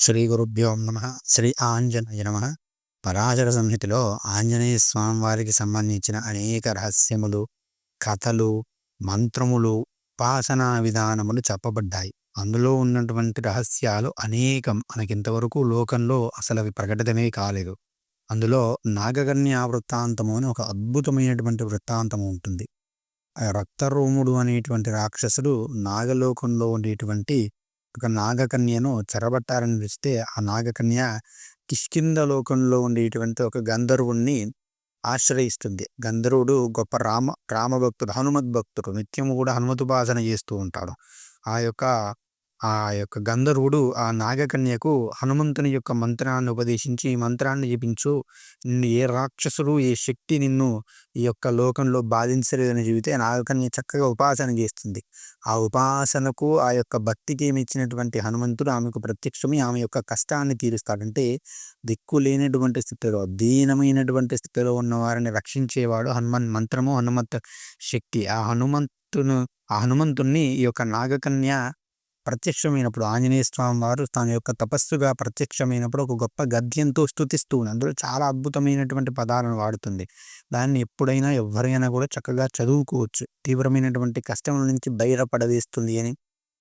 శ్రీ గురుభ్యో నమ. శ్రీ ఆంజనేయ నమ. పరాశర సంహితలో ఆంజనేయ స్వామి వారికి సంబంధించిన అనేక రహస్యములు కథలు మంత్రములు ఉపాసనా విధానములు చెప్పబడ్డాయి. అందులో ఉన్నటువంటి రహస్యాలు అనేకం మనకింతవరకు లోకంలో అసలు అవి ప్రకటితమే కాలేదు. అందులో నాగకన్యా వృత్తాంతము అని ఒక అద్భుతమైనటువంటి వృత్తాంతము ఉంటుంది. రక్తరోముడు అనేటువంటి రాక్షసుడు నాగలోకంలో ఉండేటువంటి ఒక నాగకన్యను చెరబట్టాలని చూస్తే ఆ నాగకన్య కిష్కింద లోకంలో ఉండేటువంటి ఒక గంధర్వుణ్ణి ఆశ్రయిస్తుంది. గంధర్వుడు గొప్ప రామ రామభక్తుడు హనుమద్ భక్తుడు నిత్యము కూడా హనుమతుపాసన చేస్తూ ఉంటాడు. ఆ యొక్క ఆ యొక్క గంధర్వుడు ఆ నాగకన్యకు హనుమంతుని యొక్క మంత్రాన్ని ఉపదేశించి ఈ మంత్రాన్ని జపించు. నిన్ను ఏ రాక్షసుడు ఏ శక్తి నిన్ను ఈ యొక్క లోకంలో బాధించలేదని చెబితే నాగకన్య చక్కగా ఉపాసన చేస్తుంది. ఆ ఉపాసనకు ఆ యొక్క భక్తికి ఇచ్చినటువంటి హనుమంతుడు ఆమెకు ప్రత్యక్షమై ఆమె యొక్క కష్టాన్ని తీరుస్తాడంటే దిక్కు లేనటువంటి స్థితిలో దీనమైనటువంటి స్థితిలో ఉన్న వారిని రక్షించేవాడు హనుమన్ మంత్రము హనుమంత శక్తి. ఆ హనుమంతును ఆ హనుమంతుణ్ణి ఈ యొక్క నాగకన్య ప్రత్యక్షమైనప్పుడు ఆంజనేయ స్వామి వారు తన యొక్క తపస్సుగా ప్రత్యక్షమైనప్పుడు ఒక గొప్ప గద్యంతో స్థుతిస్తూ అందులో చాలా అద్భుతమైనటువంటి పదాలను వాడుతుంది. దాన్ని ఎప్పుడైనా ఎవరైనా కూడా చక్కగా చదువుకోవచ్చు. తీవ్రమైనటువంటి కష్టముల నుంచి బయటపడవేస్తుంది అని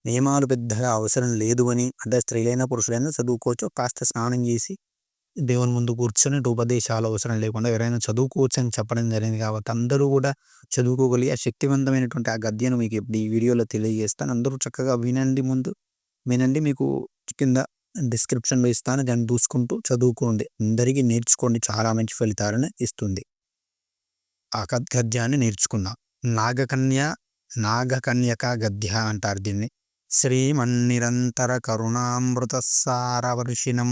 నియమాలు పెద్దగా అవసరం లేదు అని అంటే స్త్రీలైనా పురుషులైనా చదువుకోవచ్చు. కాస్త స్నానం చేసి దేవుని ముందు కూర్చొని ఉపదేశాలు అవసరం లేకుండా ఎవరైనా చదువుకోవచ్చు అని చెప్పడం జరిగింది కాబట్టి అందరూ కూడా చదువుకోగలిగే శక్తివంతమైనటువంటి ఆ గద్యను మీకు ఇప్పుడు ఈ వీడియోలో తెలియజేస్తాను. అందరూ చక్కగా వినండి ముందు. వినండి మీకు కింద డిస్క్రిప్షన్లో ఇస్తాను. దాన్ని చూసుకుంటూ చదువుకోండి. అందరికీ నేర్చుకోండి. చాలా మంచి ఫలితాలను ఇస్తుంది. ఆ గద్యాన్ని నేర్చుకుందాం. నాగకన్య నాగకన్యక గద్య అంటారు దీన్ని. శ్రీమన్నిరంతర కరుణామృత సారవర్షిణం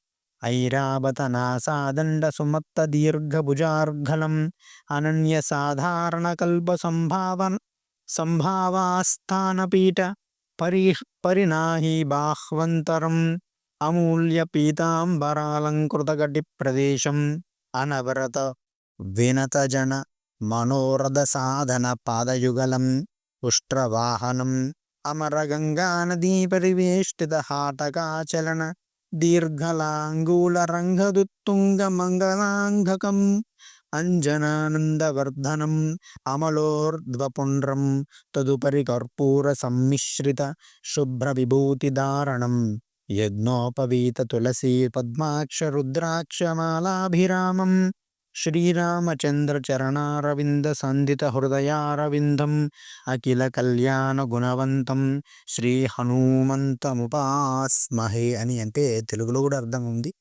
ఐరావతనాసాదండ సుమత్త దీర్ఘభుజార్ఘలం అనన్య సాధారణ కల్ప సంభావన సంభావాస్థానపీఠ పరి పరినాహి బాహ్వంతరం అమూల్య పీతాంబరాలంకృతగటి ప్రదేశం అనవరత వినతజన మనోరథ సాధన పాదయుగలం ఉష్ట్రవాహనం అమరగంగానదీ పరివేష్టిత హాటకాచలన దీర్ఘలాంగూలరంగదుత్తుంగమంగళాంఘకం అంజనానందవర్ధనం అమలోర్ధ్వపుండ్రం తదుపరి కర్పూర సమ్మిశ్రిత శుభ్రవిభూతిదారణం యజ్ఞోపవీత తులసీ అఖిల కళ్యాణ గుణవంతం శ్రీ హనుమంతముపాస్మహే అని అంటే తెలుగులో కూడా అర్థం ఉంది.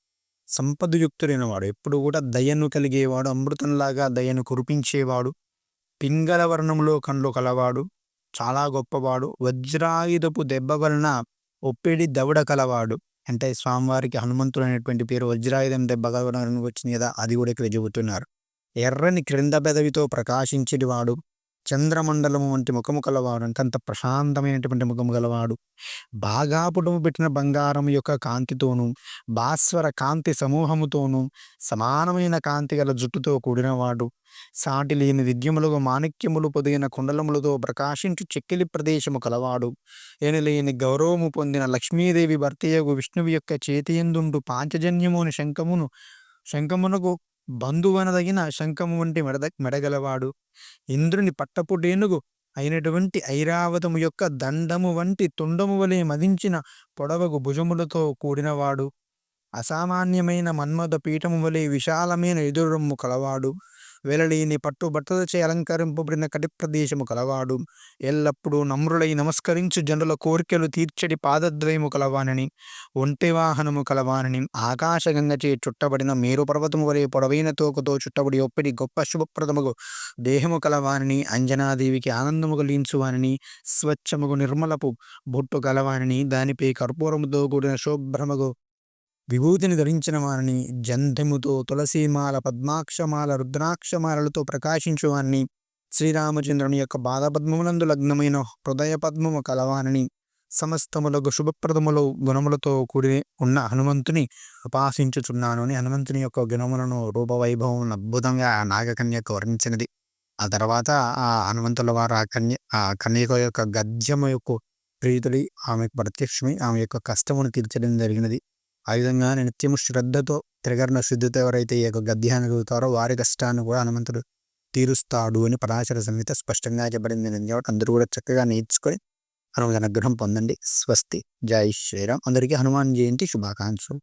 సంపదయుక్తుడైన వాడు ఎప్పుడు కూడా దయను కలిగేవాడు అమృతంలాగా దయను కురిపించేవాడు పింగళ వర్ణంలో కండ్లు కలవాడు చాలా గొప్పవాడు వజ్రాయుధపు దెబ్బ వలన ఒప్పిడి దవడ కలవాడు. అంటే స్వామివారికి హనుమంతుడు అనేటువంటి పేరు వజ్రాయుధం దెబ్బ వచ్చింది కదా అది కూడా ఇక్కడ చెబుతున్నారు. ఎర్రని క్రింద పెదవితో ప్రకాశించేటివాడు చంద్రమండలము వంటి ముఖము కలవాడు. అంత ప్రశాంతమైనటువంటి ముఖము గలవాడు. బాగా పుటము పెట్టిన బంగారం యొక్క కాంతితోనూ భాస్వర కాంతి సమూహముతోనూ సమానమైన కాంతి గల జుట్టుతో కూడినవాడు. సాటి లేని విద్యములకు మాణిక్యములు పొదిగిన కుండలములతో ప్రకాశించు చెక్కిలి ప్రదేశము కలవాడు. ఎనలేని గౌరవము పొందిన లక్ష్మీదేవి భర్తయ్యగు విష్ణువు యొక్క చేతియందుండు పాంచజన్యముని శంఖమును శంఖమునకు బంధువనదగిన శంఖము వంటి మెడ మెడగలవాడు. ఇంద్రుని పట్టపుటేనుగు అయినటువంటి ఐరావతము యొక్క దండము వంటి తుండము వలె మదించిన పొడవగు భుజములతో కూడినవాడు. అసామాన్యమైన మన్మద పీఠము వలె విశాలమైన ఎదురొమ్ము కలవాడు. వెలలేని పట్టు బట్టలచే అలంకరింపబడిన కటి ప్రదేశము కలవాడు. ఎల్లప్పుడూ నమ్రులై నమస్కరించు జనుల కోరికలు తీర్చడి పాదద్వయము కలవానని ఒంటె వాహనము కలవానని ఆకాశగంగచే చుట్టబడిన మేరు పర్వతము వలె పొడవైన తోకతో చుట్టబడి ఒప్పిడి గొప్ప శుభప్రదముగు దేహము కలవానని అంజనాదేవికి ఆనందము కలిగించువానని స్వచ్ఛముగు నిర్మలపు బొట్టు కలవానని దానిపై కర్పూరముతో కూడిన శుభ్రముగు విభూతిని ధరించిన వారిని జంధ్యముతో తులసీమాల పద్మాక్షమాల రుద్రాక్షమాలలతో ప్రకాశించు వారిని శ్రీరామచంద్రుని యొక్క బాధపద్మములందు లగ్నమైన హృదయ పద్మము కలవారిని సమస్తములకు శుభప్రదములు గుణములతో కూడి ఉన్న హనుమంతుని ఉపాసించుచున్నాను అని హనుమంతుని యొక్క గుణములను రూపవైభవం అద్భుతంగా ఆ నాగకన్యకు వర్ణించినది. ఆ తర్వాత ఆ హనుమంతుల వారు ఆ కన్య ఆ కన్యక యొక్క గద్యము యొక్క ప్రీతుడి ఆమెకు ప్రత్యక్షమై ఆమె యొక్క కష్టమును తీర్చడం జరిగినది. ఆ విధంగా నిత్యము శ్రద్ధతో త్రికరణ శుద్ధితో ఎవరైతే ఈ యొక్క గద్యాన్ని చదువుతారో వారి కష్టాన్ని కూడా హనుమంతుడు తీరుస్తాడు అని పరాశర సంహిత స్పష్టంగా చెప్పబడింది. కాబట్టి అందరూ కూడా చక్కగా నేర్చుకొని హనుమంతుని అనుగ్రహం పొందండి. స్వస్తి. జై శ్రీరామ్. అందరికీ హనుమాన్ జయంతి శుభాకాంక్షలు.